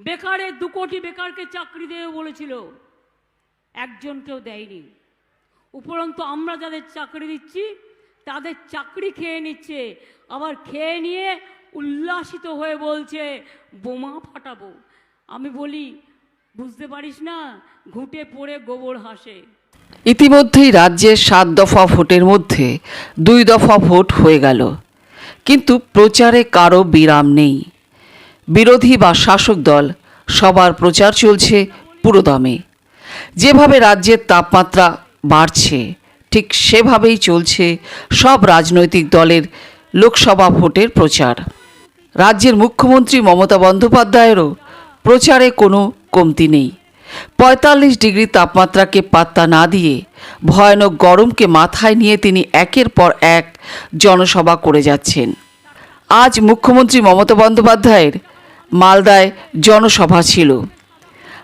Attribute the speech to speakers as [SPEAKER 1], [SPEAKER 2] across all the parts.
[SPEAKER 1] বেকারে দু কোটি বেকারকে চাকরি দেবে বলেছিল। একজনকেও দেয়নি। উপরন্তু আমরা যাদের চাকরি দিচ্ছি, তাদের চাকরি খেয়ে নিচ্ছে। আবার খেয়ে নিয়ে উল্লাসিত হয়ে বলছে, বোমা ফাটাবো। আমি বলি, বুঝতে পারিস না, ঘুঁটে পড়ে গোবর হাসে।
[SPEAKER 2] ইতিমধ্যেই রাজ্যের সাত দফা ভোটের মধ্যে দুই দফা ভোট হয়ে গেল। কিন্তু প্রচারে কারও বিরাম নেই। বিরোধী বা শাসক দল, সবার প্রচার চলছে পুরোদমে। যেভাবে রাজ্যের তাপমাত্রা বাড়ছে, ঠিক সেভাবেই চলছে সব রাজনৈতিক দলের লোকসভা ভোটের প্রচার। রাজ্যের মুখ্যমন্ত্রী মমতা বন্দ্যোপাধ্যায়েরও প্রচারে কোনো কমতি নেই। পঁয়তাল্লিশ ডিগ্রি তাপমাত্রাকে পাত্তা না দিয়ে ভয়ানক গরমকে মাথায় নিয়ে তিনি একের পর এক জনসভা করে যাচ্ছেন। আজ মুখ্যমন্ত্রী মমতা বন্দ্যোপাধ্যায়ের মালদায় জনসভা ছিল।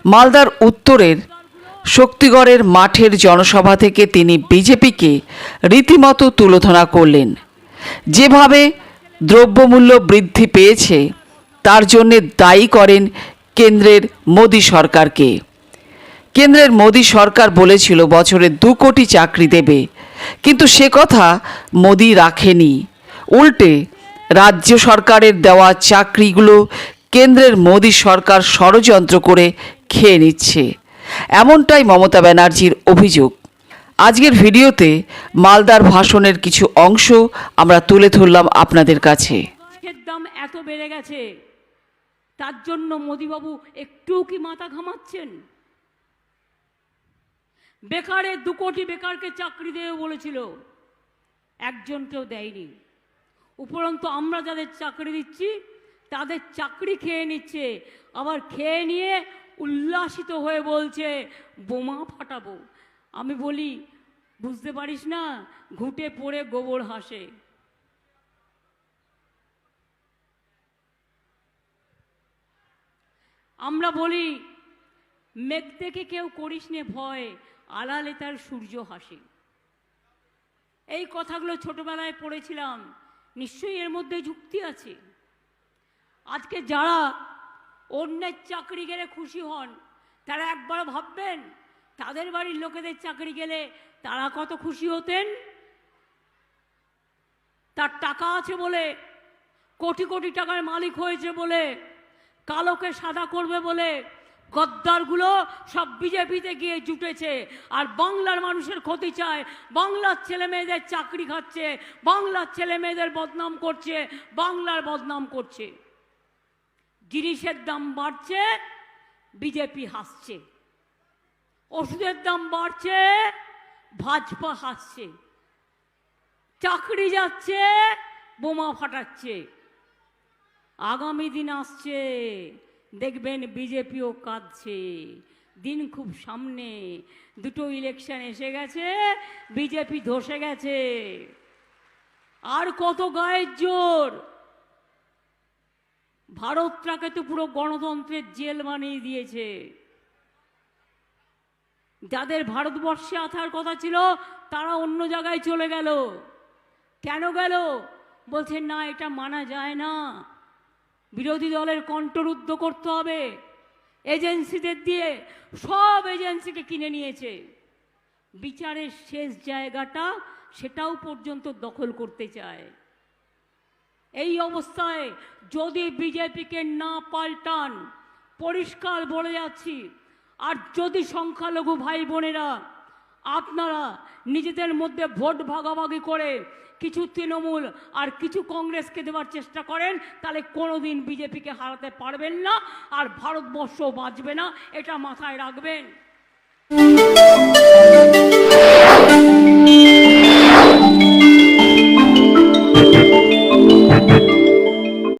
[SPEAKER 2] মালদার উত্তরের শক্তিগড়ের মাঠের জনসভা থেকে তিনি বিজেপিকে রীতিমতো তুলোধনা করলেন। যেভাবে দ্রব্যমূল্য বৃদ্ধি পেয়েছে, তার জন্যে দায়ী করেন কেন্দ্রের মোদী সরকারকে। কেন্দ্রের মোদী সরকার বলেছিল, বছরে দু কোটি চাকরি দেবে। কিন্তু সে কথা মোদী রাখেনি। উল্টে রাজ্য সরকারের দেওয়া চাকরিগুলো কেন্দ্রের মোদী সরকার ষড়যন্ত্র করে খেয়ে নিচ্ছে। এমনটাই মমতা ব্যানার্জির অভিযোগ। আজকের ভিডিওতে মালদার ভাষণের কিছু অংশ আমরা তুলে ধরলাম আপনাদের কাছে।
[SPEAKER 1] দাম এত বেড়ে গেছে, তার জন্য মোদিবাবু একটু কি মাথা ঘামাচ্ছেন? বেকারে দু কোটি বেকারকে চাকরি দেবে বলেছিল একজনকেও দেয়নি। উপরন্তু আমরা যাদের চাকরি দিচ্ছি তাদের চাকরি খেয়ে নিচ্ছে। আবার খেয়ে নিয়ে উল্লাসিত হয়ে বলছে, বোমা ফাটাবো। আমি বলি, বুঝতে পারিস না, ঘুঁটে পড়ে গোবর হাসে। আমরা বলি মেঘ দেখে কেউ করিস নে ভয় আলালে তার সূর্য হাসে। এই কথাগুলো ছোটবেলায় পড়েছিলাম। নিশ্চয়ই এর মধ্যে যুক্তি আছে। আজকে যারা অন্যের চাকরি গেলে খুশি হন, তারা একবার ভাববেন, তাদের বাড়ির লোকেদের চাকরি গেলে তারা কত খুশি হতেন? তার টাকা আছে বলে, কোটি কোটি টাকার মালিক হয়েছে বলে, কালোকে সাদা করবে বলে, গদ্দারগুলো সব বিজেপিতে গিয়ে জুটেছে। আর বাংলার মানুষের ক্ষতি চায়, বাংলার ছেলে মেয়েদের চাকরি খাচ্ছে, বাংলার ছেলে মেয়েদের বদনাম করছে, বাংলার বদনাম করছে। জিনিসের দাম বাড়ছে, বিজেপি হাসছে। ওষুধের দাম বাড়ছে, ভাজপা হাসছে। চাকরি যাচ্ছে, বোমা ফাটাচ্ছে। আগামী দিন আসছে, দেখবেন বিজেপিও কাঁদছে। দিন খুব সামনে, দুটো ইলেকশন এসে গেছে, বিজেপি ধসে গেছে। আর কত গায়ের জোর? ভারতটাকে তো পুরো গণতন্ত্রের জেল বানিয়ে দিয়েছে। যাদের ভারতবর্ষে আসার কথা ছিল, তারা অন্য জায়গায় চলে গেল। কেন গেল? বলছে, না, এটা মানা যায় না। বিরোধী দলের কণ্ঠরুদ্ধ করতে হবে। এজেন্সিদের দিয়ে সব এজেন্সিকে কিনে নিয়েছে। বিচারের শেষ জায়গাটা সেটাও পর্যন্ত দখল করতে চায়। এই অবস্থায় যদি বিজেপিকে না পাল্টান, পরিষ্কার বলে যাচ্ছি, আর যদি সংখ্যালঘু ভাই বোনেরা আপনারা নিজেদের মধ্যে ভোট ভাগাভাগি করে কিছু তৃণমূল আর কিছু কংগ্রেসকে দেওয়ার চেষ্টা করেন, তাহলে কোনোদিন বিজেপিকে হারাতে পারবেন না, আর ভারতবর্ষ বাঁচবে না, এটা মাথায় রাখবেন।